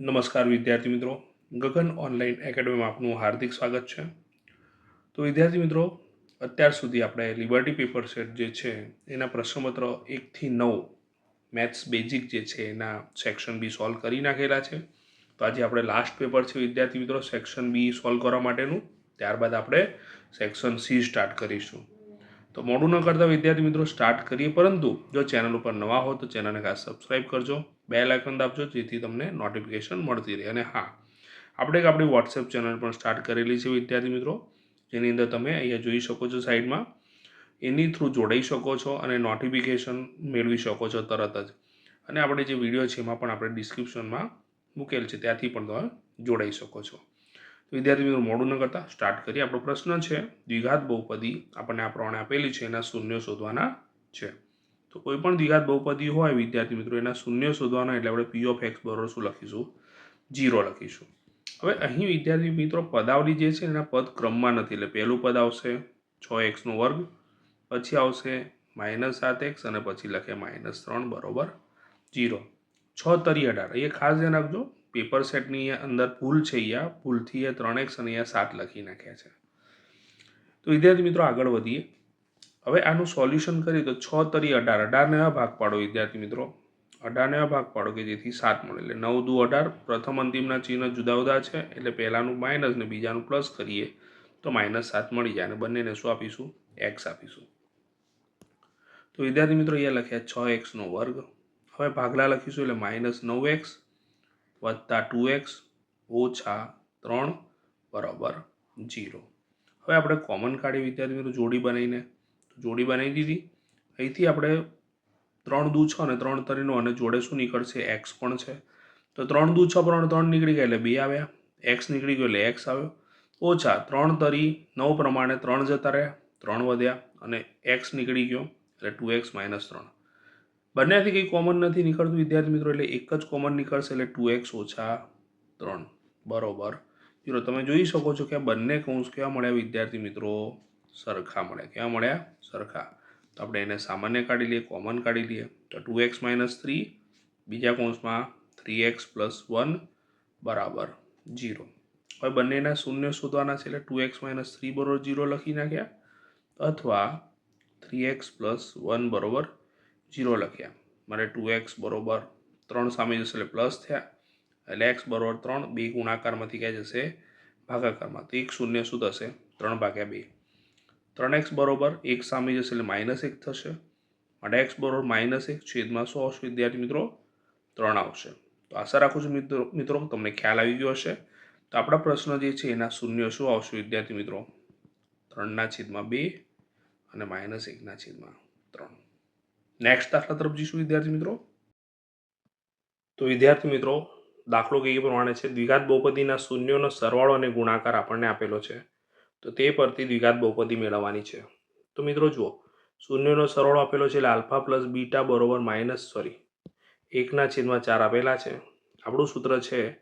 નમસ્કાર વિદ્યાર્થી મિત્રો. ગગન ઓનલાઈન એકેડમીમાં આપનું હાર્દિક સ્વાગત છે. તો વિદ્યાર્થી મિત્રો, અત્યાર સુધી આપણે લિબર્ટી પેપર સેટ જે છે, એના પ્રશ્નપત્ર એકથી નવ મેથ્સ બેઝિક જે છે, એના સેક્શન બી સોલ્વ કરી નાખેલા છે. તો આજે આપણે લાસ્ટ પેપર છે વિદ્યાર્થી મિત્રો સેક્શન બી સોલ્વ કરવા માટેનું. ત્યારબાદ આપણે સેક્શન સી સ્ટાર્ટ કરીશું. તો મોડું ન કરતા વિદ્યાર્થી મિત્રો સ્ટાર્ટ કરીએ. પરંતુ જો ચેનલ ઉપર નવા હો તો ચેનલને ખાસ સબસ્ક્રાઇબ કરજો. બે લાઇકન દાબજો, જેથી તમને નોટિફિકેશન મળતી રહે. અને હા, આપણે એક આપણી વોટ્સએપ ચેનલ પણ સ્ટાર્ટ કરેલી છે વિદ્યાર્થી મિત્રો. જેની અંદર તમે અહીંયા જોઈ શકો છો સાઈડમાં એની થ્રુ જોડાઈ શકો છો અને નોટિફિકેશન મેળવી શકો છો તરત જ. અને આપણે જે વીડિયો છે એમાં પણ આપણે ડિસ્ક્રિપ્શનમાં મૂકેલ છે. ત્યાંથી પણ તમે જોડાઈ શકો છો. તો વિદ્યાર્થી મિત્રો, મોડું ન કરતા સ્ટાર્ટ કરીએ. આપણો પ્રશ્ન છે, દ્વિઘાત બહુપદી આપણને આ પ્રમાણે આપેલી છે, એના શૂન્યો શોધવાના છે. તો કોઈ પણ દ્વિઘાત બહુપદી હોય, વિદ્યાર્થી મિત્રો, એના શૂન્ય શોધવાના એટલે આપણે પી ઓફ એક્સ બરોબર શું લખીશું? જીરો લખીશું. હવે અહીં વિદ્યાર્થી મિત્રો, પદાવલી જે છે એના પદ ક્રમમાં નથી. એટલે પહેલું પદ આવશે છ એક્સનો વર્ગ, પછી આવશે માઇનસ સાત એક્સ અને પછી લખે માઇનસ ત્રણ બરોબર જીરો છ તરી અઢાર. એ ખાસ ધ્યાન રાખજો પેપર સેટની અંદર ભૂલ છે અહીંયા. ભૂલથી એ ત્રણ એક્સ અને અહીંયા સાત લખી નાખ્યા છે. તો વિદ્યાર્થી મિત્રો આગળ વધીએ. હવે આનું સોલ્યુશન કરીએ તો છ તરી અઢાર. અઢારને ભાગ પાડો વિદ્યાર્થી મિત્રો. અઢારને ભાગ પાડો કે જેથી સાત મળે. એટલે નવ દુ અઢાર. પ્રથમ અંતિમના ચિહ્ન જુદા જુદા છે. એટલે પહેલાંનું માઇનસ ને બીજાનું પ્લસ કરીએ તો માઇનસ સાત મળી જાય. અને બંનેને શું આપીશું? એક્સ આપીશું. તો વિદ્યાર્થી મિત્રો અહીંયા લખ્યા છ એક્સનો વર્ગ. હવે ભાગલા લખીશું એટલે માઇનસ નવ એક્સ. વત્તા ટુ એક્સ ઓછા ત્રણ બરાબર જીરો હવે આપણે કોમન કાઢી વિદ્યાર્થી મિત્રો જોડી બનાવીને જોડી બનાવી દીધી. અહીંથી આપણે ત્રણ દુ છ અને ત્રણ તરીનો અને જોડે શું નીકળશે? એક્સ પણ છે. તો ત્રણ દુ છ, ત્રણ ત્રણ નીકળી ગયા એટલે બે આવ્યા. એક્સ નીકળી ગયો એટલે એક્સ આવ્યો. ઓછા ત્રણ તરી નવ પ્રમાણે ત્રણ જતા રહ્યા. ત્રણ વધ્યા અને એક્સ નીકળી ગયો એટલે ટુ એક્સ માઇનસ ત્રણ. બંનેથી કંઈ કોમન નથી નીકળતું, વિદ્યાર્થી મિત્રો, એટલે એક જ કોમન નીકળશે, એટલે ટુ એક્સ ઓછા ત્રણ. બરોબર. જીરો તમે જોઈ શકો છો કે આ બંને કૌંસ કેવા મળ્યા વિદ્યાર્થી મિત્રો? સરખા મળ્યા. કેવા મળ્યા? સરખા. તો આપણે એને સામાન્ય કાઢી લઈએ કોમન કાઢી લઈએ. તો ટુ એક્સ માઇનસ થ્રી બીજા કૌંસમાં થ્રી એક્સ પ્લસ વન બરાબર જીરો હવે બંનેના શૂન્ય શોધવાના છે, એટલે ટુ એક્સ માઇનસ થ્રી બરોબર જીરો લખી નાખ્યા. અથવા થ્રી એક્સ પ્લસ વન બરોબર જીરો લખ્યા. મારે ટુ એક્સ બરોબર ત્રણ સામે જશે એટલે પ્લસ થયા. એટલે એક્સ બરોબર ત્રણ, બે ગુણાકારમાંથી ક્યાં જશે? ભાગાકારમાં. તો એક શૂન્ય શું થશે? ત્રણ ભાગ્યા બે. ત્રણ એક્સ બરોબર એક સામે જશે એટલે માઇનસ એક થશે. માટે એક્સ બરોબર માઇનસ એક છેદમાં શું આવશે વિદ્યાર્થી મિત્રો, ત્રણ આવશે. તો આશા રાખું છું મિત્રો મિત્રો, તમને ખ્યાલ આવી ગયો હશે. તો આપણા પ્રશ્ન જે છે, એના શૂન્ય શું આવશે વિદ્યાર્થી મિત્રો? ત્રણના છેદમાં બે અને માઇનસ એકના છેદમાં ત્રણ. નેક્સ્ટ દાખલા તરફ જઈશું, વિદ્યાર્થી મિત્રો. તો વિદ્યાર્થી મિત્રો, દાખલો કઈ પ્રમાણે છે, દ્વિઘાત બહુપદીના શૂન્યોનો સરવાળો અને ગુણાકાર આપણને આપેલો છે. તો તે પરથી દ્વિઘાત બહુપદી મેળવવાની છે. તો મિત્રો જુઓ, શૂન્યનો સરવાળો આપેલો છે એટલે આલ્ફા પ્લસ બીટા બરોબર માઇનસ, સોરી, એકના છેદમાં ચાર આપેલા છે. આપણું સૂત્ર છે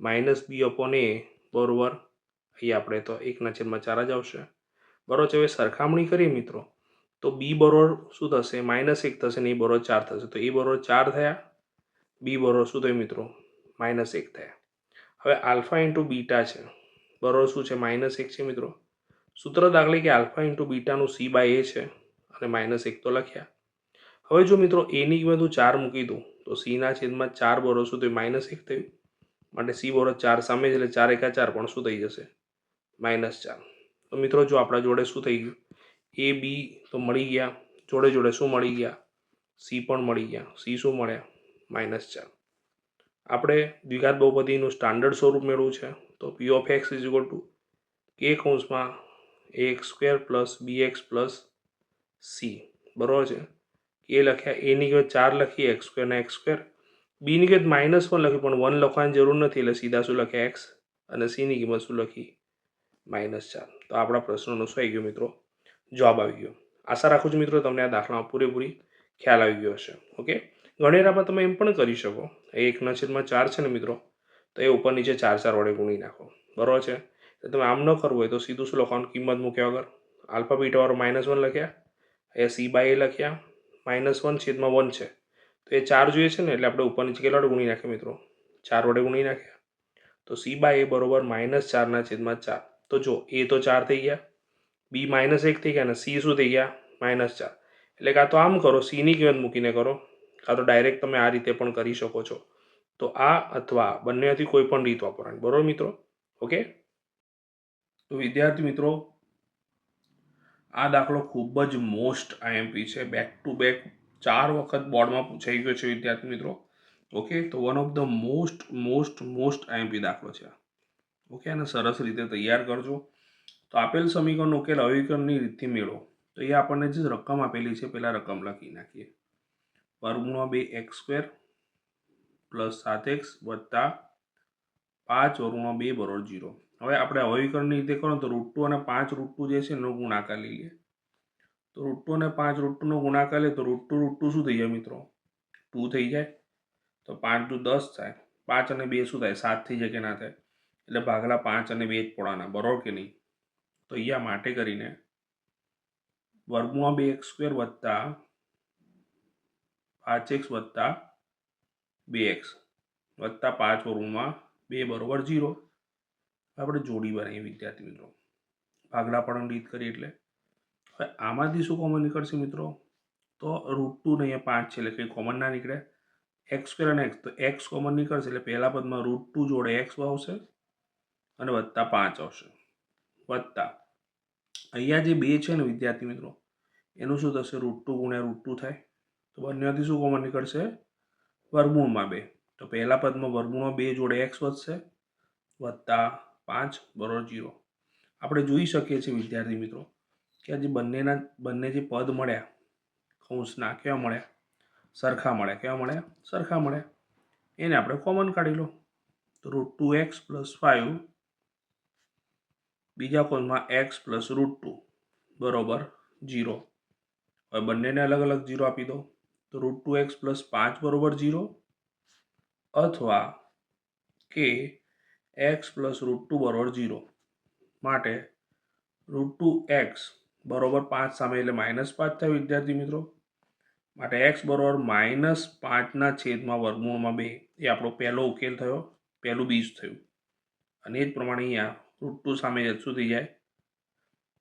માઇનસ બી અપોન એ બરોબર અહીં આપણે તો એકના છેદમાં ચાર જ આવશે. બરોબર છે હવે સરખામણી કરીએ મિત્રો. તો બી બરોબર શું થશે? માઇનસ એક થશે ને એ બરોબર ચાર થશે. તો એ બરોબર ચાર થયા. બી બરોબર શું થયું મિત્રો? માઇનસ એક થયા. હવે આલ્ફા ઇન્ટુ બીટા છે. બરોબર શું છે? માઇનસ એક છે મિત્રો. સૂત્ર દાખલે કે આલ્ફા ઇન્ટુ બીટાનું સી બાય એ છે અને માઇનસ એક તો લખ્યા. હવે જો મિત્રો એની કિંમત હું ચાર મૂકી દઉં, તો સીના છેદમાં ચાર બરોબર શું થયું? માઇનસ એક થયું. માટે સી બરોબર ચાર સામે છે એટલે ચાર એકા ચાર પણ શું થઈ જશે? માઇનસ ચાર. તો મિત્રો જો આપણા જોડે શું થઈ ગયું? એ બી તો મળી ગયા. જોડે જોડે શું મળી ગયા? સી પણ મળી ગયા. સી શું મળ્યા? માઇનસ ચાર. આપણે દ્વિઘાત બહુપદીનું સ્ટાન્ડર્ડ સ્વરૂપ મેળવવું છે. તો p of x is equal to કે કૌંસમાં a x square plus b x plus c બરાબર છે? એ લખ્યા એની કિંમત ચાર લખી એક્સ સ્ક્વેર ને એક્સ સ્ક્વેર બીની કિંમત માઇનસ વન લખી, પણ વન લખવાની જરૂર નથી. એટલે સીધા શું લખ્યા એક્સ અને સીની કિંમત શું લખી? માઇનસ ચાર. તો આપણા પ્રશ્નનો શું આવી ગયો મિત્રો. જવાબ આવી ગયો. આશા રાખું છું મિત્રો તમને આ દાખલામાં પૂરેપૂરી ખ્યાલ આવી ગયો હશે. ઓકે ગણેરામાં તમે એમ પણ કરી શકો. એ એકના છેદમાં ચાર છે ને મિત્રો? તો એ ઉપર નીચે ચાર ચાર વડે ગુણી નાખો. બરાબર છે? તો તમે આમ ન કરવું હોય તો સીધું શું લખવાનું? કિંમત મૂક્યા વગર. આલ્ફા બીટાવાળો માઇનસ વન લખ્યા. એ સી બાય એ લખ્યા. માઇનસ વન છેદમાં વન છે. તો એ ચાર જોઈએ છે ને, એટલે આપણે ઉપર નીચે કેટલા વડે ગુણી નાખ્યા મિત્રો? ચાર વડે ગુણી નાખ્યા. તો સી બાય એ બરોબર માઇનસ ચારના છેદમાં ચાર. તો જો એ તો ચાર થઈ ગયા. બી માઇનસ એક થઈ ગયા અને સી શું થઈ ગયા? માઇનસ ચાર. એટલે કાં તો આમ કરો સીની કિંમત મૂકીને કરો. કાં તો ડાયરેક્ટ તમે આ રીતે પણ કરી શકો છો. તો આ અથવા બંનેથી કોઈ પણ રીત વાપરવાની. બરોબર મિત્રો? ઓકે? તો વિદ્યાર્થી મિત્રો, આ દાખલો ખૂબ જ મોસ્ટ આઈએમપી છે. બેક ટુ બેક ચાર વખત બોર્ડમાં પૂછાઈ ગયો છે વિદ્યાર્થી મિત્રો. ઓકે? તો one of the most most most IMP દાખલો છે ઓકે? અને સરસ રીતે તૈયાર કરજો. તો આપેલ સમીકરણનો ઉકેલ અવિકરણની રીતથી મેળવો. તો એ આપણને જે રકમ આપેલી છે પહેલાં રકમ લખી નાખીએ. વર્ગમૂળમાં બે એક્સ સ્ક્વેર પ્લસ સાત એક્સ વત્તા પાંચ વર્ગમાં બે બરોબર જીરો. હવે આપણે અવિકરણની રીતે કરો તો રૂટ ટુ અને પાંચ રૂટ ટુ જે છે એનો ગુણાકાર લઈએ. તો રૂટ ટુ અને પાંચ રૂટ ટુનો ગુણાકાર લે તો રૂટ ટુ રૂટ ટુ શું થઈ જાય મિત્રો? ટુ થઈ જાય. તો પાંચ ટુ દસ થાય. પાંચ અને બે શું થાય? સાત થઈ જાય કે ના થાય? એટલે ભાગલા પાંચ અને બે જ પોળાના બરોબર કે નહીં? તો અહીંયા માટે કરીને વર્ગમાં બે એક્સ સ્ક્વેર વત્તા પાંચ એક્સ વત્તા બે એક્સ વત્તા પાંચ વર્ગમાં બે બરોબર જીરો આપણે જોડી બનાવીએ વિદ્યાર્થી મિત્રો. ભાગલા પણ રીત કરી એટલે. હવે આમાંથી શું કોમન નીકળશે મિત્રો? તો રૂટ ટુ ને અહીંયા પાંચ છે એટલે કંઈ કોમન ના નીકળે. એક્સ સ્ક્વેર અને એક્સ તો એક્સ કોમન નીકળશે એટલે પહેલા પદમાં રૂટ ટુ જોડે એક્સ આવશે અને વત્તા પાંચ આવશે. વત્તા અહીંયા જે બે છે ને વિદ્યાર્થી મિત્રો, એનું શું થશે? રૂટ ટુ ગુણ્યા રૂટ ટુ થાય. તો બંનેમાંથી શું કોમન નીકળશે? વર્ગુણમાં બે. તો પહેલા પદમાં વર્ગુણમાં બે જોડે એક્સ વધશે. વત્તા પાંચ બરોબર જીરો આપણે જોઈ શકીએ છીએ વિદ્યાર્થી મિત્રો, કે આ જે બંનેના, બંને જે પદ મળ્યા, કૌંસના કેવા મળ્યા? સરખા મળ્યા. કેવા મળ્યા? સરખા મળ્યા. એને આપણે કોમન કાઢી લો. તો root two x plus five બીજા કોલમાં એક્સ પ્લસ રૂટ ટુ બરોબર જીરો હવે બંનેને અલગ અલગ જીરો આપી દો તો રૂટ ટુ એક્સ પ્લસ પાંચ બરોબર જીરો અથવા કે એક્સ પ્લસ રૂટ ટુ બરોબર જીરો માટે રૂટ ટુ એક્સ બરોબર પાંચ સામે એટલે માઇનસ પાંચ થાય વિદ્યાર્થી મિત્રો. માટે એક્સ બરોબર માઇનસ પાંચના છેદમાં વર્ગમૂળમાં બે. એ આપણો પહેલો ઉકેલ થયો. પહેલું બીજ થયું. અને એ જ પ્રમાણે અહીંયા રૂટ ટુ સામે શું થઈ જાય?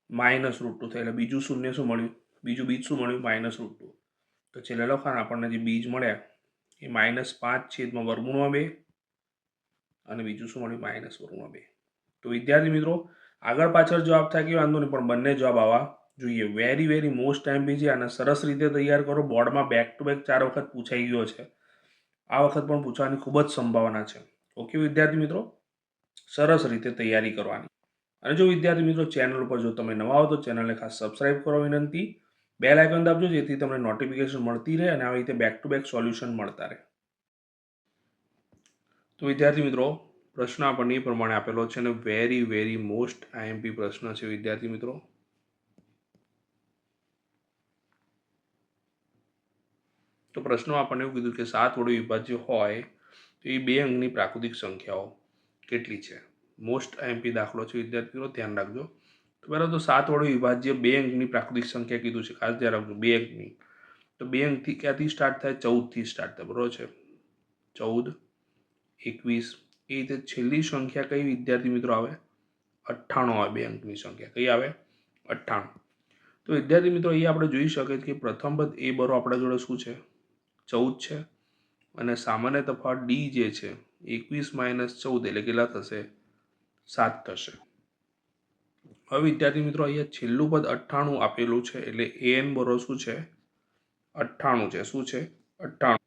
માઇનસ રૂટ ટુ થાય. એટલે બીજું શૂન્ય શું મળ્યું? બીજું બીજ શું મળ્યું? Minus root two. તો છેલ્લે લખાણ આપણને જે બીજ મળ્યા, એ માઇનસ પાંચ છેદમાં વર્ગુણમાં બે અને બીજું શું મળ્યું? માઇનસ વર્ગુણમાં બે. તો વિદ્યાર્થી મિત્રો, આગળ પાછળ જવાબ થાય કે વાંધો નહીં, પણ બંને જવાબ આવા જોઈએ. Very very most time be છે અને સરસ રીતે તૈયાર કરો. બોર્ડમાં બેક ટુ બેક ચાર વખત પૂછાઈ ગયો છે. આ વખત પણ પૂછવાની ખૂબ જ સંભાવના છે. ઓકે વિદ્યાર્થી મિત્રો? સરસ રીતે તૈયારી કરવાની. અને જો વિદ્યાર્થી મિત્રો ચેનલ ઉપર જો તમે નવા હો તો ચેનલને ખાસ સબસ્ક્રાઇબ કરો વિનંતી. બે લાઇકન દાબજો જેથી તમને નોટિફિકેશન મળતી રહે અને આવી રીતે બેક ટુ બેક સોલ્યુશન મળતા રહે. તો વિદ્યાર્થી મિત્રો, પ્રશ્ન આપણને એ પ્રમાણે આપેલો છે અને વેરી વેરી મોસ્ટ આઈએમપી પ્રશ્ન છે વિદ્યાર્થી મિત્રો. તો પ્રશ્નમાં આપણને એવું કીધું કે સાત વડે વિભાજ્ય હોય તો એ બે અંગની પ્રાકૃતિક સંખ્યાઓ. કેટલી છે? મોસ્ટ આઈએમપી દાખલો છે, વિદ્યાર્થીઓ, ધ્યાન રાખજો. તો પહેલાં તો સાત વડે વિભાજ્ય બે અંકની પ્રાકૃતિક સંખ્યા કીધું છે, ખાસ ધ્યાન રાખજો બે અંકની તો બે અંકથી ક્યાંથી સ્ટાર્ટ થાય? ચૌદથી સ્ટાર્ટ થાય, બરોબર છે? ચૌદ, એકવીસ. એ રીતે છેલ્લી સંખ્યા કઈ વિદ્યાર્થી મિત્રો આવે? અઠ્ઠાણું આવે બે અંકની સંખ્યા. કઈ આવે? અઠ્ઠાણું. તો વિદ્યાર્થી મિત્રો, અહીંયા આપણે જોઈ શકીએ કે પ્રથમ પદ એ બરો આપણા જોડે શું છે? ચૌદ છે. અને સામાન્ય તફાવત ડી જે છે એકવીસ માઇનસ ચૌદ એટલે કેટલા થશે? સાત થશે. હવે વિદ્યાર્થી મિત્રો, અહીંયા છેલ્લું પદ અઠ્ઠાણું આપેલું છે, એટલે એ એન બરો શું છે? અઠ્ઠાણું છે. શું છે? અઠ્ઠાણું.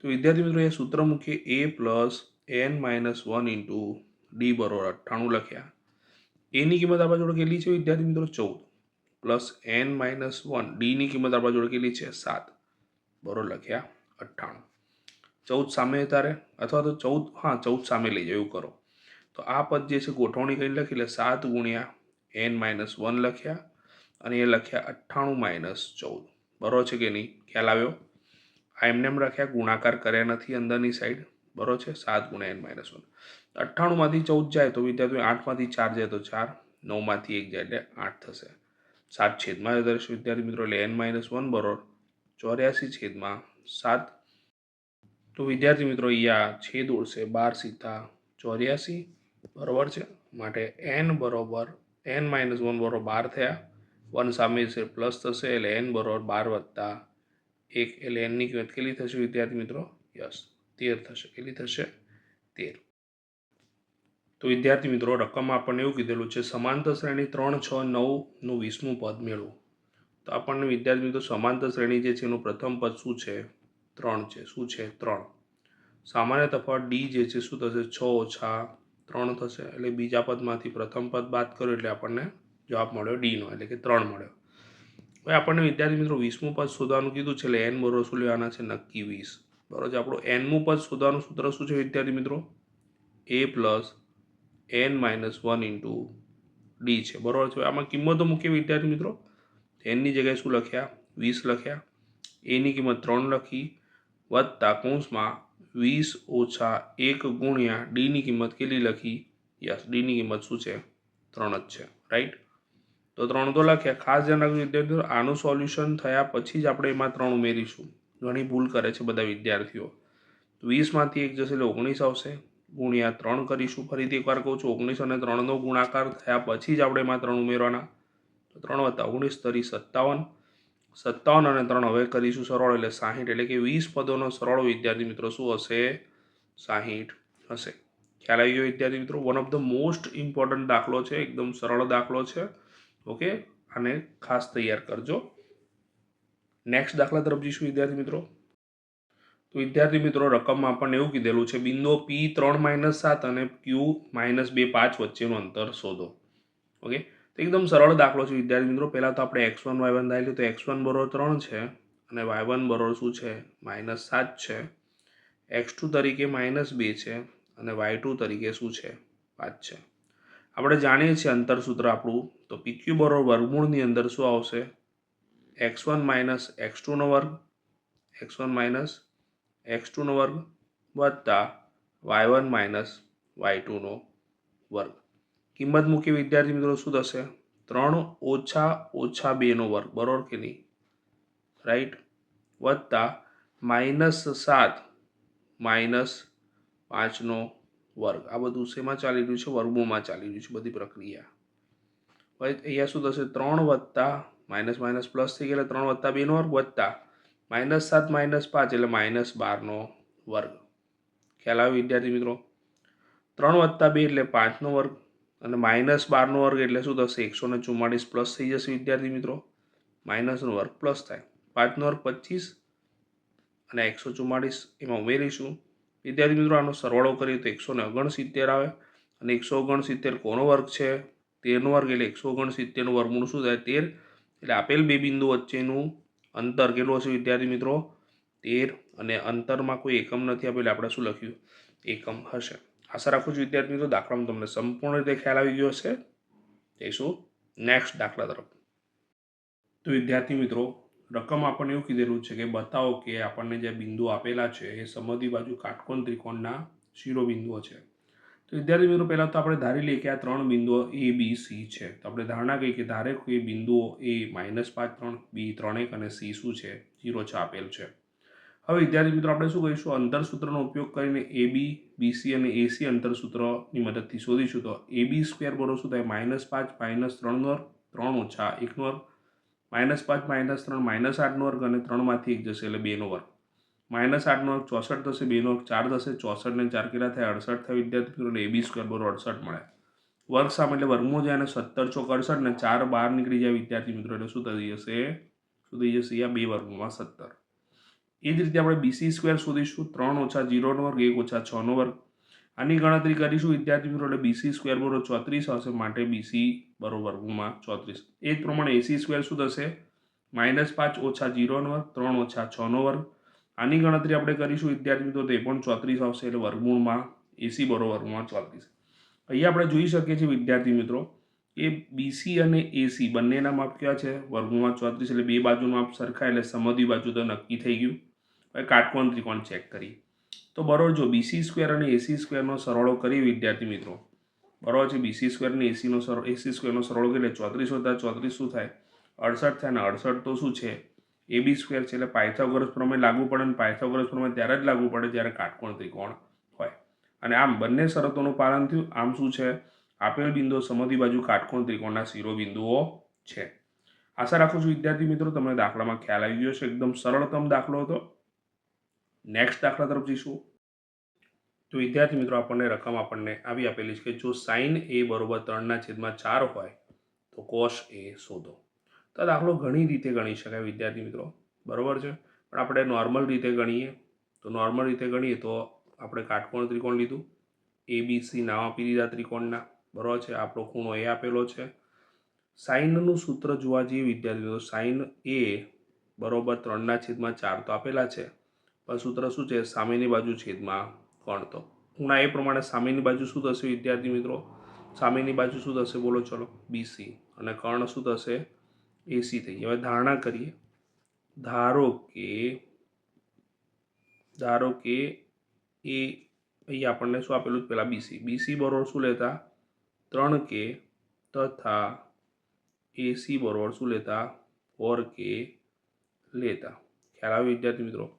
તો વિદ્યાર્થી મિત્રો, અહીંયા સૂત્ર મૂકીએ. A plus n minus one into d બરોબર અઠ્ઠાણું લખ્યા. એની કિંમત આપણા જોડે કેટલી છે વિદ્યાર્થી મિત્રો? ચૌદ. પ્લસ એન માઇનસ વન ડીની કિંમત આપણા જોડે કેટલી છે? સાત. બરોબર લખ્યા. અઠ્ઠાણું. ચૌદ સામે તારે? અથવા તો ચૌદ, હા, ચૌદ સામે લઈ જાય એવું કરો. તો આ પદ જે છે ગોઠવણી કરી લખી, એટલે સાત ગુણ્યા એન માઇનસ વન લખ્યા અને એ લખ્યા અઠ્ઠાણું માઇનસ ચૌદ. બરો છે કે નહીં? ખ્યાલ આવ્યો? આ એમને એમ રાખ્યા, ગુણાકાર કર્યા નથી અંદરની સાઈડ બરો છે? સાત ગુણ્યા એન માઇનસ વન. અઠ્ઠાણુંમાંથી ચૌદ જાય તો વિદ્યાર્થીઓ આઠમાંથી ચાર જાય તો ચાર. નવમાંથી એક જાય એટલે આઠ થશે. સાત છેદમાં દર્શ વિદ્યાર્થી મિત્રો, એટલે એન માઇનસ વન, બરોબર. ચોર્યાસી છેદમાં સાત તો વિદ્યાર્થી મિત્રો અહીંયા છેદ ઉડશે. બાર સીતા ચોર્યાસી, બરાબર છે? માટે એન બરોબર એન માઇનસ વન બરોબર બાર થયા. વન સામે છે પ્લસ થશે, એટલે એન બરોબર બાર વત્તા એક. એટલે એનની કિંમત કેટલી થશે વિદ્યાર્થી મિત્રો? યસ, તેર થશે. કેટલી થશે? તેર. તો વિદ્યાર્થી મિત્રો, રકમ આપણને એવું કીધેલું છે, સમાંતર શ્રેણી ત્રણ, છ નવનું વીસમું પદ મેળવો. તો આપણને વિદ્યાર્થી મિત્રો, સમાંતર શ્રેણી જે છે એનું પ્રથમ પદ શું છે? ત્રણ છે. શું છે? ત્રણ. સામાન્ય તફાવત ડી જે છે, શું થશે? છ ઓછા ત્રણ થશે. એટલે બીજા પદમાંથી પ્રથમ પદ બાદ કર્યો એટલે આપણને જવાબ મળ્યો ડીનો એટલે કે ત્રણ મળ્યો. હવે આપણને વિદ્યાર્થી મિત્રો વીસમું પદ શોધવાનું કીધું છે, એટલે એન બરોબર શું લેવાના છે? નક્કી વીસ. બરોબર છે, આપણું એનમું પદ શોધવાનું સૂત્ર શું છે વિદ્યાર્થી મિત્રો? A plus n minus one into d છે. બરોબર છે? આમાં કિંમતો મૂકીએ વિદ્યાર્થી મિત્રો. એનની જગ્યાએ શું લખ્યા? વીસ લખ્યા. એની કિંમત ત્રણ લખી. વત્તા કૌંસમાં વીસ ઓછા એક ગુણ્યા ડીની કિંમત કેટલી લખી? યસ ડીની કિંમત શું છે? ત્રણ જ છે રાઈટ તો ત્રણ તો લખ્યા. ખાસ ધ્યાન રાખજો વિદ્યાર્થીઓ, આનું સોલ્યુશન થયા પછી જ આપણે એમાં ત્રણ ઉમેરીશું. ઘણી ભૂલ કરે છે બધા વિદ્યાર્થીઓ. વીસમાંથી એક જશે એટલે ઓગણીસ આવશે. ગુણ્યા ત્રણ કરીશું, ફરીથી એકવાર કહું છું, ઓગણીસ અને ત્રણનો ગુણાકાર થયા પછી જ આપણે એમાં ત્રણ ઉમેરવાના. તો ત્રણ વત્તા ઓગણીસ તરી સત્તાવન. સત્તાવન અને ત્રણ. હવે કરીશું સરળ એટલે સાહીઠ. એટલે કે વીસ પદોનો સરળ વિદ્યાર્થી મિત્રો, શું હશે? સાહીઠ હશે. ખ્યાલ આવી ગયો વિદ્યાર્થી મિત્રો? One of the most important દાખલો છે. એકદમ સરળ દાખલો છે. ઓકે આને ખાસ તૈયાર કરજો. નેક્સ્ટ દાખલા તરફ જઈશું વિદ્યાર્થી મિત્રો. તો વિદ્યાર્થી મિત્રો, રકમમાં આપણને એવું કીધેલું છે બિંદુ પી ત્રણ માઇનસ સાત અને ક્યુ માઇનસ બે પાંચ વચ્ચેનું અંતર શોધો. ઓકે તો એકદમ સરળ દાખલો છે, વિદ્યાર્થી મિત્રો. પહેલાં તો આપણે એક્સ વન વાય વન ધારેલું તો એક્સ વન બરોબર ત્રણ છે અને વાય વન બરોબર શું છે? માઇનસ સાત છે. એક્સ ટુ તરીકે માઇનસ બે છે અને વાય ટુ તરીકે શું છે? પાંચ છે. આપણે જાણીએ છીએ અંતર સૂત્ર આપણું. તો પીક્યુ બરોબર વર્ગમૂળની અંદર શું આવશે? એક્સ વન માઇનસ એક્સ ટુનો વર્ગ, એક્સ વન માઇનસ એક્સ ટુનો વર્ગ વત્તા વાય વન માઇનસ વાય ટુનો વર્ગ. કિંમત મૂકી વિદ્યાર્થી મિત્રો શું થશે? ત્રણ ઓછા ઓછા બેનો વર્ગ, બરોબર કે નહીં? રાઈટ વત્તા માઇનસ સાત, માઇનસ પાંચનો વર્ગ. આ બધું શેમાં ચાલી રહ્યું છે? વર્ગમૂળમાં ચાલી રહ્યું છે, બધી પ્રક્રિયા. પછી અહીંયા શું થશે? ત્રણ વત્તા માઇનસ માઇનસ પ્લસ થઈ ગયા ત્રણ વત્તા બેનો વર્ગ, વત્તા માઇનસ સાત, માઇનસ પાંચ એટલે માઇનસ બારનો વર્ગ. ખ્યાલ આવ્યો વિદ્યાર્થી મિત્રો? ત્રણ વત્તા બે એટલે પાંચનો વર્ગ. અને માઇનસ બારનો વર્ગ એટલે શું થશે? એકસો ને ચુમ્માળીસ પ્લસ થઈ જશે વિદ્યાર્થી મિત્રો. માઇનસનો વર્ગ પ્લસ થાય. પાંચનો વર્ગ પચીસ અને એકસો ચુમ્માળીસ એમાં ઉમેરીશું. વિદ્યાર્થી મિત્રો, આનો સરવાળો કરીએ તો એકસો ને ઓગણસિત્તેર આવે અને એકસો ઓગણસિત્તેર કોનો વર્ગ છે? તેરનો વર્ગ એટલે એકસો ઓગણસિત્તેરનું વર્ગમૂળ શું થાય? તેર. એટલે આપેલ બે બિંદુ વચ્ચેનું અંતર કેટલું હશે વિદ્યાર્થી મિત્રો? તેર. અને અંતરમાં કોઈ એકમ નથી આપેલ. આપણે શું લખ્યું? એકમ હશે. આશા રાખું છું વિદ્યાર્થી મિત્રો, દાખલામાં તમને સંપૂર્ણ રીતે ખ્યાલ આવી ગયો હશે. જઈશું નેક્સ્ટ દાખલા તરફ. તો વિદ્યાર્થી મિત્રો, રકમ આપણને એવું કીધેલું છે કે બતાવો કે આપણને જે બિંદુ આપેલા છે એ સમધી બાજુ કાટકોણ ત્રિકોણના શિરોબિંદુઓ છે. તો વિદ્યાર્થી મિત્રો, પહેલાં તો આપણે ધારી લઈએ કે આ ત્રણ બિંદુઓ એ બી સી છે. તો આપણે ધારણા કહીએ કે ધારે કોઈ બિંદુઓ એ માઇનસ પાંચ, ત્રણ બી ત્રણ એક અને સી શું છે? જીરો છ આપેલ છે. હવે વિદ્યાર્થી મિત્રો, આપણે શું કહીશું અંતરસૂત્રનો ઉપયોગ કરીને એ બી બીસી અને એસી અંતરસૂત્રની મદદથી શોધીશું. તો એ બી સ્ક્વેર બરોબર શું થાય? માઇનસ પાંચ માઇનસ ત્રણનો વર્ગ, ત્રણ ઓછા એકનો વર્ગ. માઇનસ પાંચ માઇનસ ત્રણ માઇનસ આઠનો વર્ગ અને ત્રણમાંથી એક જશે એટલે બેનો વર્ગ. માઇનસ આઠનો વર્ગ ચોસઠ થશે બેનો વર્ગ ચાર થશે, ચોસઠ ને ચાર કેટલા થાય? અડસઠ થાય. વિદ્યાર્થી મિત્રો, એટલે એ બી સ્ક્વેર બરોબર અડસઠ મળે. વર્ગ સામે એટલે વર્ગમાં જાય અને સત્તર ચોક અડસઠ ને ચાર બહાર નીકળી જાય વિદ્યાર્થી મિત્રો, એટલે શું થઈ જશે? શું થઈ જશે? આ બે વર્ગમાં સત્તર. એ જ રીતે આપણે બીસી સ્ક્વેર શોધીશું. ત્રણ ઓછા જીરોનો વર્ગ, એક ઓછા છનો વર્ગ. આની ગણતરી કરીશું. વિદ્યાર્થી મિત્રો, એટલે બીસી સ્ક્વેર બરોબર ચોત્રીસ આવશે, માટે બીસી બરોબર વર્ગમાં ચોત્રીસ. એ જ પ્રમાણે એસી સ્ક્વેર શું થશે? માઇનસ પાંચ ઓછા જીરોનો વર્ગ, ત્રણ ઓછા છનો વર્ગ. આની ગણતરી આપણે કરીશું. વિદ્યાર્થી મિત્રો, તો પણ ચોત્રીસ આવશે, એટલે વર્ગમૂળમાં એસી બરોબર વર્ગમાં ચોત્રીસ. અહીંયા આપણે જોઈ શકીએ છીએ, વિદ્યાર્થી મિત્રો, એ બીસી અને એસી બંનેના માપ કયા છે? વર્ગમાં ચોત્રીસ, એટલે બે બાજુનું માપ સરખા, એટલે સમધી બાજુ તો નક્કી થઈ ગયું. કાટકોણ ત્રિકોણ ચેક કરી? તો બરોબર જો બીસી સ્ક્વેર અને એસી સ્ક્વેરનો સરવાળો કરીએ વિદ્યાર્થી મિત્રો. બરોબર છે બીસી સ્ક્વેર અને એસીનો સરળ એસી સ્ક્વેરનો સરવાળો કરીએ ચોત્રીસ વધતા ચોત્રીસ શું થાય? અડસઠ થાય ને અડસઠ તો શું છે? એ બી સ્ક્વેર છે એટલે પાયથાગોરસ પ્રમેય લાગુ પડે અને પાયથાગોરસ પ્રમેય ત્યારે જ લાગુ પડે જ્યારે કાટકોણ ત્રિકોણ હોય. અને આમ બંને શરતોનું પાલન થયું. આમ શું છે? આપેલ બિંદુઓ સમધી બાજુ કાટકોણ ત્રિકોણના શિરોબિંદુઓ છે. આશા રાખું છું વિદ્યાર્થી મિત્રો, તમને દાખલામાં ખ્યાલ આવી ગયો છે એકદમ સરળતમ દાખલો હતો. નેક્સ્ટ દાખલા તરફ જઈશું. તો વિદ્યાર્થી મિત્રો, આપણને રકમ આપણને આવી આપેલી છે કે જો સાઇન એ બરોબર ત્રણના છેદમાં ચાર હોય, તો કોસ એ શોધો. તો દાખલો ઘણી રીતે ગણી શકાય વિદ્યાર્થી મિત્રો. બરોબર છે? પણ આપણે નોર્મલ રીતે ગણીએ, તો નોર્મલ રીતે ગણીએ તો આપણે કાટકોણ ત્રિકોણ લીધું. એ બી સી નામ આપી દીધા ત્રિકોણના. બરોબર છે? આપણો ખૂણો એ આપેલો છે. સાઇનનું સૂત્ર જોવા જઈએ વિદ્યાર્થી મિત્રો સાઇન એ બરોબર ત્રણના છેદમાં ચાર તો આપેલા છે. પણ સૂત્ર શું છે? સામેની બાજુ છેદમાં કોણ તો ખૂણા એ પ્રમાણે સામેની બાજુ શું થશે વિદ્યાર્થી મિત્રો? સામેની બાજુ શું થશે? બોલો, ચલો. બીસી અને કર્ણ શું થશે? એસી થઈ હવે ધારણા કરીએ. ધારો કે ધારો કે એ અહીં આપણને શું આપેલું પહેલાં બીસી બીસી બરોબર શું લેતા? ત્રણ કે તથા એસી બરોબર શું લેતા? ફોર કે લેતા. ખ્યાલ આવે વિદ્યાર્થી મિત્રો?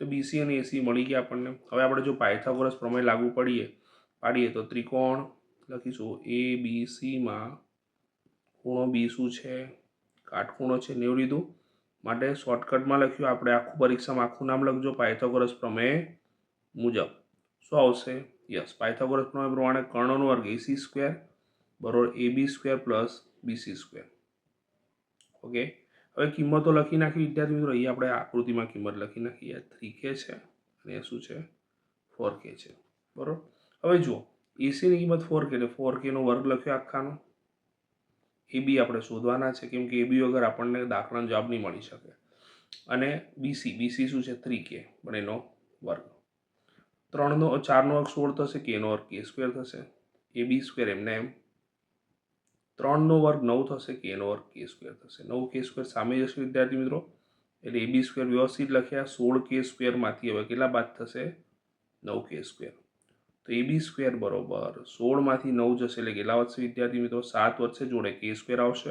તો બીસી અને એસી મળી ગયા આપણને. હવે આપણે જો પાયથાગોરસ પ્રમેય લાગુ પડીએ, પાડીએ તો ત્રિકોણ લખીશું. એ બી સીમાં ખૂણો બી શું છે? કાટખૂણો છે ને એવું લીધું. માટે શોર્ટકટમાં લખ્યું, આપણે આખું પરીક્ષામાં આખું નામ લખજો, પાયથાગોરસ પ્રમેય મુજબ. શું આવશે? યસ, પાયથાગોરસ પ્રમેય પ્રમાણે કર્ણનો વર્ગ એસી સ્ક્વેર બરોબર A B square plus BC square okay હવે કિંમતો લખી નાખી, વિદ્યાર્થી મિત્રો, અહીં આપણે આકૃતિમાં કિંમત લખી નાખી. આ થ્રી કે છે અને શું છે? ફોર કે છે. બરાબર? હવે જુઓ એસીની કિંમત ફોર કે એટલે ફોર કેનો વર્ગ લખ્યો આખાનો. એ બી આપણે શોધવાના છે, કેમ કે એ બી વગર આપણને દાખલાનો જવાબ નહીં મળી શકે. અને બીસી બીસી શું છે? થ્રી કે પણ એનો વર્ગ. ત્રણનો, ચારનો વર્ગ સોળ થશે કેનો વર્ગ કે સ્ક્વેર થશે. એ બી સ્ક્વેર એમને એમ ત્રણનો વર્ગ નવ થશે, કે એનો વર્ગ કે સ્ક્વેર થશે. નવ કે સ્ક્વેર સામે જશે, વિદ્યાર્થી મિત્રો. એટલે એ બી સ્ક્વેર વ્યવસ્થિત લખ્યા, સોળ કે સ્ક્વેરમાંથી હવે કેટલા બાદ થશે? નવ કે સ્ક્વેર. તો એ બી સ્ક્વેર બરોબર. સોળમાંથી નવ જશે એટલે કેટલા વધશે વિદ્યાર્થી મિત્રો? સાત વર્ષે જોડે કે સ્ક્વેર આવશે.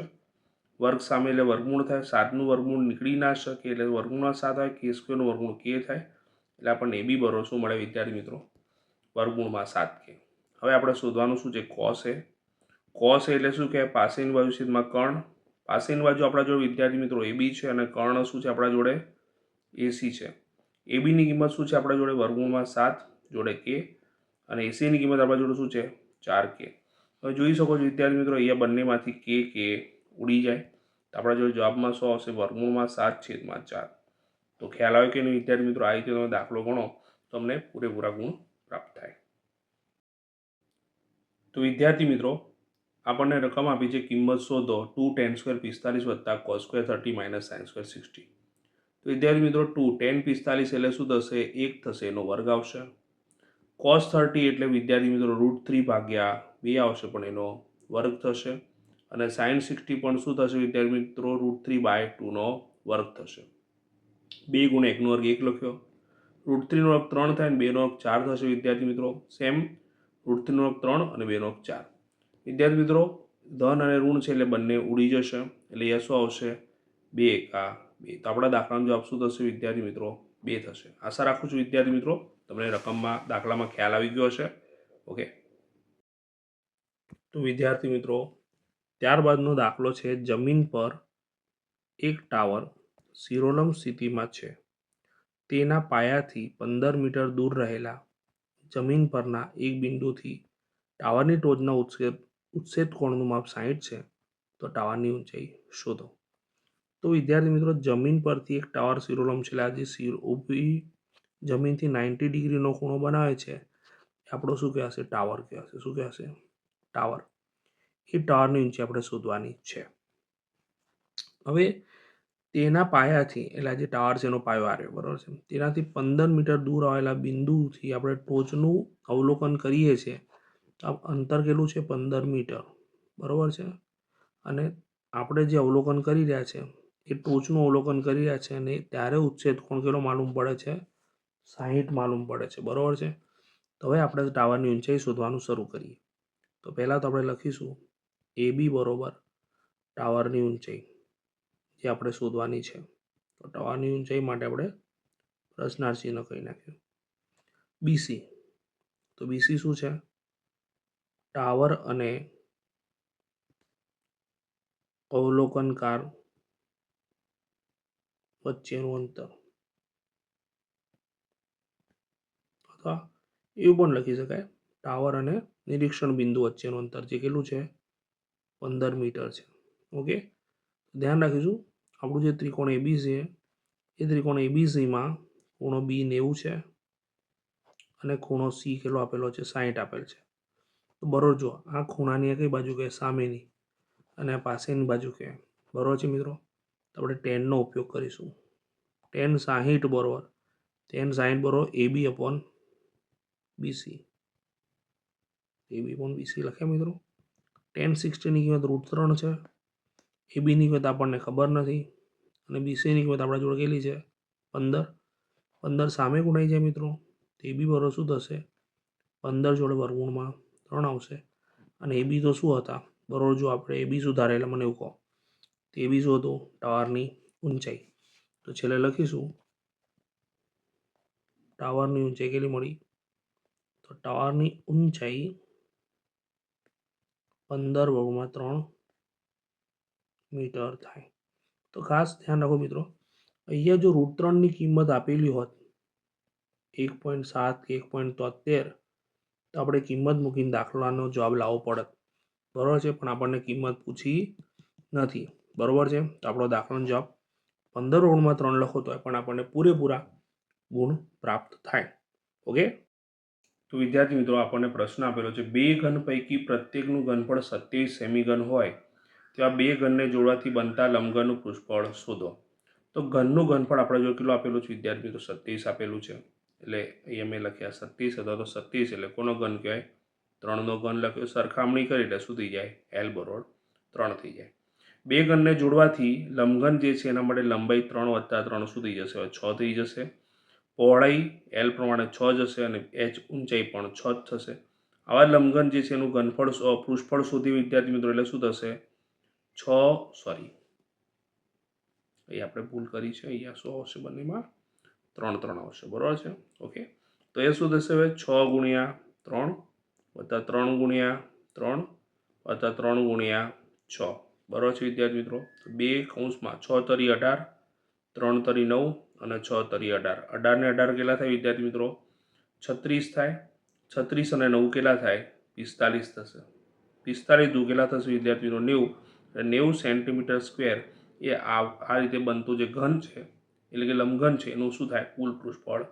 વર્ગ સામે એટલે વર્ગમૂળ થાય, સાતનું વર્ગમૂળ નીકળી ના શકે એટલે વર્ગમૂળમાં સાત આવે, કે સ્ક્વેરનું વર્ગમૂળ કે થાય. એટલે આપણને એ બી ભરોસો મળે વિદ્યાર્થી મિત્રો, વર્ગમૂળમાં સાત કે. હવે આપણે શોધવાનું શું છે? કોસ એ કોસ એટલે શું કે પાસેની બાજુ છેદમાં કર્ણ? પાસેની બાજુ આપણા જોડે વિદ્યાર્થી મિત્રો એ બી છે અને કર્ણ શું છે આપણા જોડે? એસી છે. એ બીની કિંમત શું છે આપણા જોડે? વર્ગમૂળમાં સાત જોડે કે. અને એસીની કિંમત આપણા જોડે શું છે? ચાર કે. હવે જોઈ શકો છો વિદ્યાર્થી મિત્રો, અહીંયા બંનેમાંથી કે કે ઉડી જાય. તો આપણા જોડે જવાબમાં શું આવશે. વર્ગમૂળમાં સાત છેદમાં ચાર. તો ખ્યાલ આવે કે નહીં વિદ્યાર્થી મિત્રો? આ રીતે તમે દાખલો ગણો તમને પૂરેપૂરા ગુણ પ્રાપ્ત થાય. તો વિદ્યાર્થી મિત્રો આપણને રકમ આપી છે કિંમત શોધો ટુ ટેન સ્ક્વેર પિસ્તાલીસ વત્તા cos square thirty minus sine square sixty તો વિદ્યાર્થી મિત્રો ટુ ટેન પિસ્તાલીસ એટલે શું થશે? એક થશે, એનો વર્ગ આવશે. કોસ થર્ટી એટલે વિદ્યાર્થી મિત્રો રૂટ થ્રી ભાગ્યા બે આવશે, પણ એનો વર્ગ થશે. અને સાઇન સિક્સટી પણ શું થશે વિદ્યાર્થી મિત્રો? રૂટ થ્રી બાય ટુનો વર્ગ થશે. બે ગુણ એકનો વર્ગ એક લખ્યો. રૂટ થ્રીનો વર્ગ ત્રણ થાય અને બેનો વર્ગ ચાર થશે વિદ્યાર્થી મિત્રો. સેમ રૂટ થ્રીનો વર્ગ ત્રણ અને બેનો વર્ગ ચાર. વિદ્યાર્થી મિત્રો, ધન અને ઋણ છે એટલે બંને ઉડી જશે. એટલે શું આવશે બે એકા બે. તો આપણા દાખલાનો જવાબ શું થશે વિદ્યાર્થી મિત્રો? બે થશે. આશા રાખું છું વિદ્યાર્થી મિત્રો, તમને રકમમાં, દાખલામાં ખ્યાલ આવી ગયો હશે. ઓકે. તો વિદ્યાર્થી મિત્રો, ત્યારબાદનો દાખલો છે, જમીન પર એક ટાવર શિરોલમ સ્થિતિમાં છે. તેના પાયાથી પંદર મીટર દૂર રહેલા જમીન પરના એક બિંદુથી ટાવરની ટોચના ઉચ્છેદ ઉચ્છેદ કોણનું માપ સાહીઠ છે, તો ટાવરની ઊંચાઈ શોધો. તો વિદ્યાર્થી મિત્રો, જમીન પરથી એક ટાવર શિરોલમ છે આ જે શિર ઊભી જમીનથી નાઇન્ટી ડિગ્રીનો ખૂણો બનાવે છે આપણો શું કહેવાશે? ટાવર કહેવાશે. શું કહેવાશે? ટાવર. એ ટાવરની ઊંચાઈ આપણે શોધવાની છે. હવે તેના પાયાથી, એટલે જે ટાવર છે, એનો પાયો આવ્યો બરાબર છે. તેનાથી પંદર મીટર દૂર આવેલા બિંદુથી આપણે ટોચનું અવલોકન કરીએ છીએ અંતર કેટલું છે? પંદર મીટર. બરાબર છે? અને આપણે જે અવલોકન કરી રહ્યા છે, એ ટોચનું અવલોકન કરી રહ્યા છે અને ત્યારે ઉચ્છેદ કોણ કેટલો માલુમ પડે છે? સાહીઠ માલુમ પડે છે. બરાબર છે? તો હવે આપણે ટાવરની ઊંચાઈ શોધવાનું શરૂ કરીએ. તો પહેલાં તો આપણે લખીશું એ બી બરોબર ટાવરની ઊંચાઈ, જે આપણે શોધવાની છે. તો ટાવરની ઊંચાઈ માટે આપણે પ્રશ્નાર્થ ચિહ્ન કહી નાખ્યું. બીસી. તો બીસી શું છે? ટાવર અને અવલોકનકાર વચ્ચેનું અંતર. અથવા એવું પણ લખી શકાય, ટાવર અને નિરીક્ષણ બિંદુ વચ્ચેનું અંતર જે કેટલું છે? પંદર મીટર છે. ઓકે? ધ્યાન રાખીશું, આપણું જે ત્રિકોણ એબીસી છે, એ ત્રિકોણ એબીસીમાં ખૂણો બી નેવું છે, અને ખૂણો સી કેટલો આપેલો છે? સાહીઠ આપેલ છે. તો બરોબર જો, આ ખૂણાની કઈ બાજુ કહે સામેની અને આ પાસેની બાજુ કહે બરોબર છે મિત્રો? તો આપણે ટેનનો ઉપયોગ કરીશું. ટેન સાહીઠ બરોબર. ટેન સાહીઠ બરોબર A B upon BC A બી પણ બીસી લખે મિત્રો? ટેન સિક્સટીની કિંમત રૂટ ત્રણ છે. એ બીની કિંમત આપણને ખબર નથી. અને બીસીની કિંમત આપણા જોડે કેટલી છે? પંદર. પંદર સામે ગુણાઈ જાય મિત્રો. તે બી બરોબર શું થશે? પંદર જોડે વર્ગુણમાં ત્રણ આવશે અને એ બી તો શું હતા? બરોબર, જો આપણે એ બી સુધારે એટલે મને એવું કહો. તો બી શું હતું? ટાવરની ઊંચાઈ. તો છેલ્લે લખીશું. ટાવરની ઊંચાઈ કેટલી મળી? તો ટાવરની ઊંચાઈ પંદર વર્ગમાં ત્રણ મીટર થાય. તો ખાસ ધ્યાન રાખો મિત્રો. અહીંયા જો રૂટ ત્રણની કિંમત આપેલી હોત, એક પોઈન્ટ સાત કે એક પોઈન્ટ તોતેર આપણે કિંમત મૂકીને દાખલાનો જવાબ લાવવો પડત બરાબર છે? પણ આપણને કિંમત પૂછી નથી. બરાબર છે? તો આપણો દાખલાનો જવાબ પંદર રોડમાં ત્રણ લખો તો પણ આપણને પૂરેપૂરા ગુણ પ્રાપ્ત થાય. ઓકે? તો વિદ્યાર્થી મિત્રો, આપણને પ્રશ્ન આપેલો છે, બે ઘન પૈકી પ્રત્યેકનું ઘનફળ સત્યાવીસ સેમી ઘન હોય તેવા બે ઘનને જોડવાથી બનતા લંબઘનનું પૃષ્ઠફળ શોધો. તો ઘનનું ઘનફળ આપણે જો કેટલું આપેલું છે વિદ્યાર્થી મિત્રો? સત્યાવીસ આપેલું છે. એટલે અહીંયા મેં લખ્યા સત્તીસ અથવા તો સત્તીસ એટલે કોનો ઘન કહેવાય? ત્રણનો ઘન લખ્યો, સરખામણી કરી એટલે શું થઈ જાય? એલ બરોબર, ત્રણ થઈ જાય. બે ઘનને જોડવાથી લંબઘન જે છે એના માટે લંબાઈ ત્રણ વત્તા ત્રણ શું થઈ જશે? છ થઈ જશે. પહોળાઈ એલ પ્રમાણે છ જશે અને એચ ઊંચાઈ પણ છ જ થશે. આવા લંબઘન જે છે એનું ઘનફળ પૃષ્ઠફળ સુધી વિદ્યાર્થી મિત્રો, એટલે શું થશે? છ સોરી અહીં આપણે ભૂલ કરી છે, અહીંયા શું આવશે બંનેમાં? ત્રણ ત્રણ આવશે. બરાબર છે? ઓકે. તો એ શું થશે હવે? છ ગુણ્યા ત્રણ વત્તા ત્રણ ગુણ્યા ત્રણ વત્તા ત્રણ ગુણ્યા છ. બરાબર છે વિદ્યાર્થી મિત્રો? બે કૌંસમાં છ તરી અઢાર, ત્રણ તરી નવ અને છ તરી અઢાર. અઢારને અઢાર કેટલા થાય વિદ્યાર્થી મિત્રો? છત્રીસ થાય. છત્રીસ અને નવ કેટલા થાય? પિસ્તાલીસ થશે. પિસ્તાલીસ દુ કેટલા થશે વિદ્યાર્થી મિત્રો? નેવું. નેવું સેન્ટીમીટર સ્ક્વેર એ આ રીતે બનતું જે ઘન છે એટલે કે લંઘન છે, એનું શું થાય? કુલ પૃષ્ઠફળ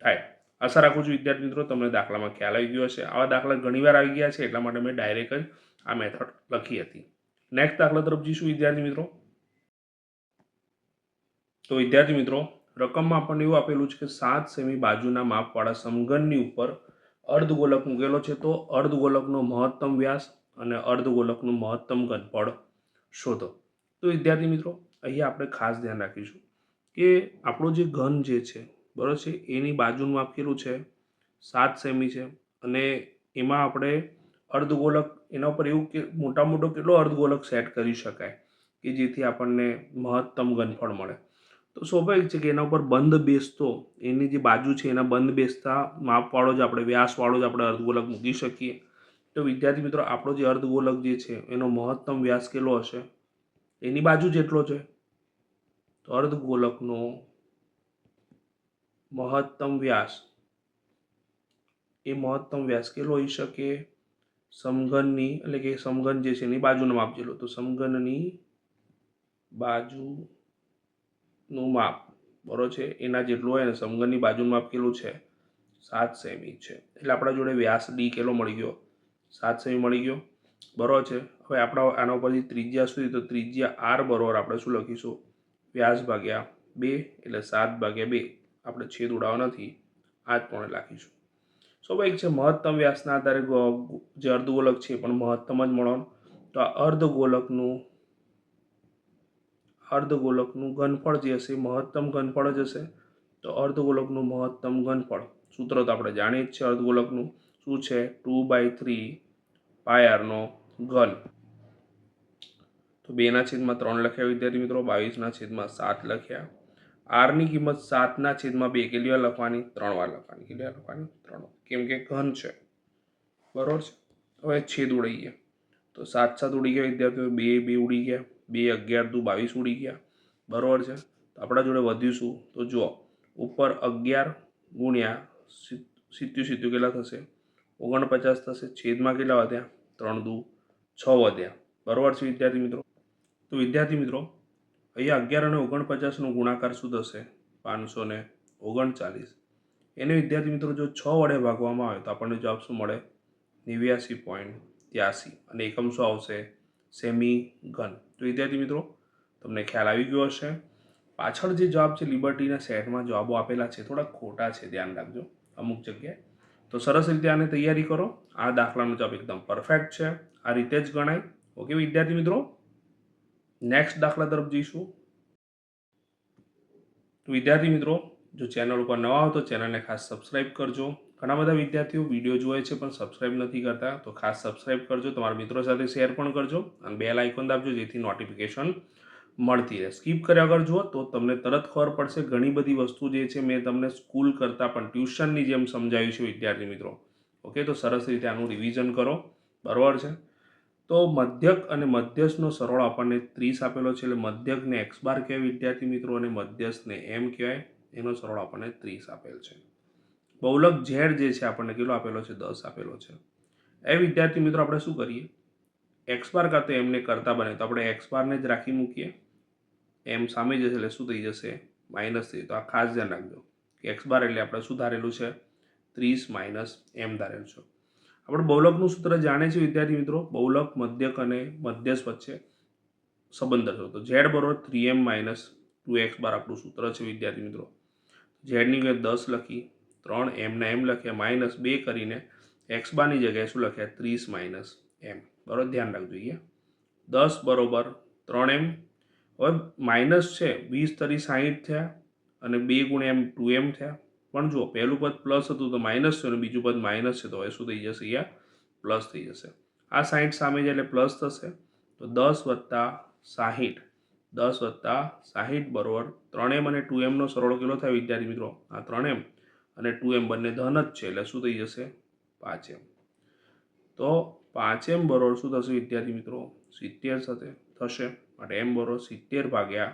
થાય. આશા રાખું છું વિદ્યાર્થી મિત્રો, તમને દાખલામાં ખ્યાલ આવી ગયો હશે. આવા દાખલા ઘણીવાર આવી ગયા છે, એટલા માટે મેં ડાયરેક્ટ જ આ મેથડ લખી હતી. નેક્સ્ટ દાખલા તરફ જઈશું વિદ્યાર્થી મિત્રો. તો વિદ્યાર્થી મિત્રો રકમમાં આપણને એવું આપેલું છે કે સાત સેમી બાજુના માપવાળા સમઘનની ઉપર અર્ધગોલક મૂકેલો છે. તો અર્ધગોલકનો મહત્તમ વ્યાસ અને અર્ધગોલકનું મહત્તમ ઘનફળ શોધો. તો વિદ્યાર્થી મિત્રો, અહીંયા આપણે ખાસ ધ્યાન રાખીશું. કે આપણો જે ઘન જે છે, બરાબર છે, એની બાજુનું માપ કેટલું છે, સાત સેમી છે. અને એમાં આપણે અર્ધગોલક, એના ઉપર એવું કે મોટા મોટો કેટલો અર્ધગોલક સેટ કરી શકાય, કે જેથી આપણને મહત્તમ ઘનફળ મળે. તો સ્વાભાવિક છે કે એના ઉપર બંધ બેસતો, એની જે બાજુ છે, એના બંધ બેસતા માપવાળો જ આપણે, વ્યાસવાળો જ આપણે અર્ધગોલક મૂકી શકીએ. તો વિદ્યાર્થી મિત્રો, આપણો જે અર્ધગોલક જે છે, એનો મહત્તમ વ્યાસ કેટલો હશે? એની બાજુ જેટલો છે. તો અર્ધગોલકનો મહત્તમ વ્યાસ, એ મહત્તમ વ્યાસ કેટલો હોઈ શકે? સમઘનની, એટલે કે સમઘન જે છે એની બાજુનો માપ જેટલો તો સમઘનની બાજુનું માપ બરોબર છે? એના જેટલું હોય ને સમઘનની બાજુનું માપ કેટલું છે? સાત સેમી છે. એટલે આપણા જોડે વ્યાસ ડી કેટલો મળી ગયો? સાત સેમી મળી ગયો. બરોબર છે? હવે આપણા, આના ઉપરથી ત્રિજ્યા સુધી, તો ત્રિજ્યા આર બરોબર આપણે શું લખીશું? વ્યાસ ભાગ્યા બે એટલે સાત ભાગ્યા બે. આપણે છેદ ઉડાવવા નથી. આ જ પણ લખીશું. સ્વાભાવિક છે મહત્તમ વ્યાસના આધારે જે અર્ધગોલક છે પણ મહત્તમ જ મળવાનું. તો આ અર્ધગોલકનું અર્ધગોલકનું ઘનફળ જે હશે મહત્તમ ઘનફળ જ હશે. તો અર્ધગોલકનું મહત્તમ ઘનફળ. સૂત્ર તો આપણે જાણીએ જ છે અર્ધગોલકનું. શું છે? ટુ બાય થ્રી પાયરનો ઘન. તો બેના છેદમાં ત્રણ લખ્યા વિદ્યાર્થી મિત્રો, બાવીસના છેદમાં સાત લખ્યા. આરની કિંમત સાતના છેદમાં બે, કેટલી વાર લખવાની? ત્રણ વાર લખવાની. કેટલી વાર લખવાની? ત્રણ. કેમ કે ઘન છે. બરોબર છે? હવે છેદ ઉડી ગયા. તો સાત સાત ઉડી ગયા વિદ્યાર્થીઓ. બે બે ઉડી ગયા. બે, અગિયાર, દુ, બાવીસ ઉડી ગયા. બરોબર છે? તો આપણા જોડે વધ્યું તો જુઓ. ઉપર અગિયાર ગુણ્યા સિત્યું સિત્યું કેટલા થશે? ઓગણપચાસ થશે. છેદમાં કેટલા વધ્યા? ત્રણ દુ, છ વધ્યા. બરોબર છે વિદ્યાર્થી મિત્રો? તો વિદ્યાર્થી મિત્રો, અહીંયા અગિયાર અને ઓગણપચાસનો ગુણાકાર શું થશે? પાંચસો ને ઓગણચાલીસ. એને વિદ્યાર્થી મિત્રો જો છ વડે ભાગવામાં આવે તો આપણને જવાબ શું મળે? નેવ્યાસી પોઈન્ટ ત્યાસી અને એકમ શું આવશે? સેમી ઘન તો વિદ્યાર્થી મિત્રો, તમને ખ્યાલ આવી ગયો હશે. પાછળ જે જવાબ છે, લિબર્ટીના સેટમાં જવાબો આપેલા છે, થોડા ખોટા છે, ધ્યાન રાખજો અમુક જગ્યાએ. તો સરસ રીતે આને તૈયારી કરો. આ દાખલાનો જવાબ એકદમ પરફેક્ટ છે. આ રીતે જ ગણાય. ઓકે વિદ્યાર્થી મિત્રો નેક્સ્ટ દાખલા તરફ જઈશું. તો વિદ્યાર્થી મિત્રો, જો ચેનલ ઉપર નવા હો તો ચેનલને ખાસ સબસ્ક્રાઇબ કરજો. ઘણા બધા વિદ્યાર્થીઓ વીડિયો જોવે છે પણ સબસ્ક્રાઇબ નથી કરતા. તો ખાસ સબસ્ક્રાઇબ કરજો, તમારા મિત્રો સાથે શેર પણ કરજો અને બેલ આઇકોન દાબજો જેથી નોટિફિકેશન મળતી રહે. સ્કીપ કર્યા વગર જુઓ તો તમને તરત ખબર પડશે ઘણી બધી વસ્તુ જે છે મેં તમને સ્કૂલ કરતાં પણ ટ્યુશનની જેમ સમજાવ્યું છે વિદ્યાર્થી મિત્રો. ઓકે તો સરસ રીતે આનું રિવિઝન કરો. બરાબર છે? તો મધ્યક અને મધ્યસ્થનો સરવાળો આપણને ત્રીસ આપેલો છે એટલે મધ્યકને એક્સ બાર કહેવાય વિદ્યાર્થી મિત્રો અને મધ્યસ્થને એમ કહેવાય. એનો સરવાળો આપણને ત્રીસ આપેલ છે. બહુલક ઝેડ જે છે આપણને કેટલો આપેલો છે? દસ આપેલો છે. એ વિદ્યાર્થી મિત્રો આપણે શું કરીએ? એક્સ બાર કાં તો એમને કરતા બને. તો આપણે એક્સ બારને જ રાખી મૂકીએ. એમ સામે જશે એટલે શું થઈ જશે? માઇનસ થઈ તો આ ખાસ ધ્યાન રાખજો. કે એક્સ બાર એટલે આપણે શું ધારેલું છે? ત્રીસ માઇનસ એમ ધારેલું છે. આપણે બહુલકનું સૂત્ર જાણે છે વિદ્યાર્થી મિત્રો. બહુલક, મધ્યક અને મધ્યસ્થ વચ્ચે સંબંધ થયો તો ઝેડ બરોબર three m minus two x bar આપણું સૂત્ર છે, વિદ્યાર્થી મિત્રો. ઝેડની જગ્યાએ દસ લખી, ત્રણ એમના એમ લખ્યા, માઇનસ બે કરીને એક્સ બારની જગ્યાએ શું લખ્યા? ત્રીસ માઇનસ એમ. બરોબર? ધ્યાન રાખજો અહીંયા. દસ બરોબર ત્રણ એમ. હવે માઇનસ છે, વીસ તરી સાહીઠ થયા અને બે ગુણ એમ ટુ એમ થયા. પણ જુઓ, પહેલું પદ પ્લસ હતું તો માઇનસ છે અને બીજું પદ માઇનસ છે, તો હવે શું થઈ જશે અહીંયા? પ્લસ થઈ જશે. આ સાહીઠ સામે છે એટલે પ્લસ થશે. તો દસ વત્તા સાહીઠ. દસ વત્તા સાહીઠ બરોબર ત્રણ એમ અને ટુ એમનો સરવાળો કેટલો થાય વિદ્યાર્થી મિત્રો? આ ત્રણ એમ અને ટુ એમ બંને ધન જ છે, એટલે શું થઈ જશે? પાંચ એમ તો પાંચ એમ બરોબર શું થશે વિદ્યાર્થી મિત્રો? સિત્તેર સાથે થશે. માટે એમ બરોબર સિત્તેર ભાગ્યા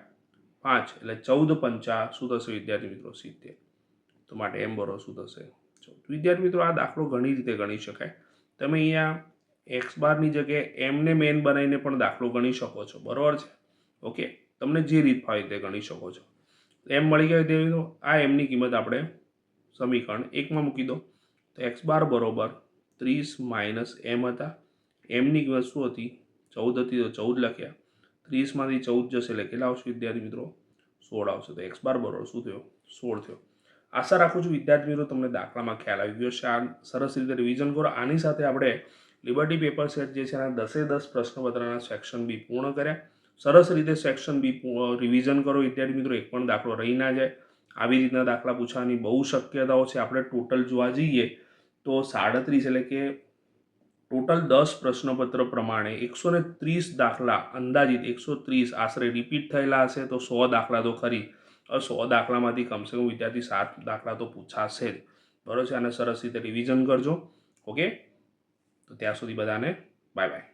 પાંચ, એટલે ચૌદ પંચા શું થશે વિદ્યાર્થી મિત્રો? સિત્તેર. તો માટે એમ બરોબર શું થશે? વિદ્યાર્થી મિત્રો, આ દાખલો ઘણી રીતે ગણી શકાય. તમે અહીંયા એક્સ બારની જગ્યાએ એમને મેન બનાવીને પણ દાખલો ગણી શકો છો. બરોબર છે? ઓકે? તમને જે રીત ફાવે તે ગણી શકો છો. એમ મળી ગયો તે આ એમની કિંમત આપણે સમીકરણ એકમાં મૂકી દો. તો એક્સ બાર બરોબર ત્રીસ માઇનસ એમ હતા. એમની કિંમત શું હતી? ચૌદ હતી, તો ચૌદ લખ્યા. ત્રીસમાંથી ચૌદ જશે એટલે કેટલા આવશે વિદ્યાર્થી મિત્રો? સોળ આવશે. તો એક્સ બાર બરોબર શું થયો? સોળ થયો. આશા રાખું છું વિદ્યાર્થી તમને દાખલામાં ખ્યાલ આવી ગયો છે આ સરસ રીતે રિવિઝન કરો. આની સાથે આપણે લિબર્ટી પેપર સેટ જે છે, એના દસે દસ પ્રશ્નપત્રના સેક્શન બી પૂર્ણ કર્યા. સરસ રીતે સેક્શન બી રિવિઝન કરો. વિદ્યાર્થી મિત્રો, એક પણ દાખલો રહી ના જાય. આવી રીતના દાખલા પૂછવાની બહુ શક્યતાઓ છે. આપણે ટોટલ જોવા જઈએ તો સાડત્રીસ એટલે કે ટોટલ દસ પ્રશ્નપત્ર પ્રમાણે એકસો ને ત્રીસ દાખલા અંદાજિત એકસો ત્રીસ આશરે રિપીટ થયેલા હશે. તો સો દાખલા તો ખરી. સો દાખલામાંથી કમસે કમ વિદ્યાર્થી સાત દાખલા તો પૂછાશે જ. બરાબર છે? અને સરસ રીતે રિવિઝન કરજો. ઓકે તો ત્યાં સુધી બધાને બાય બાય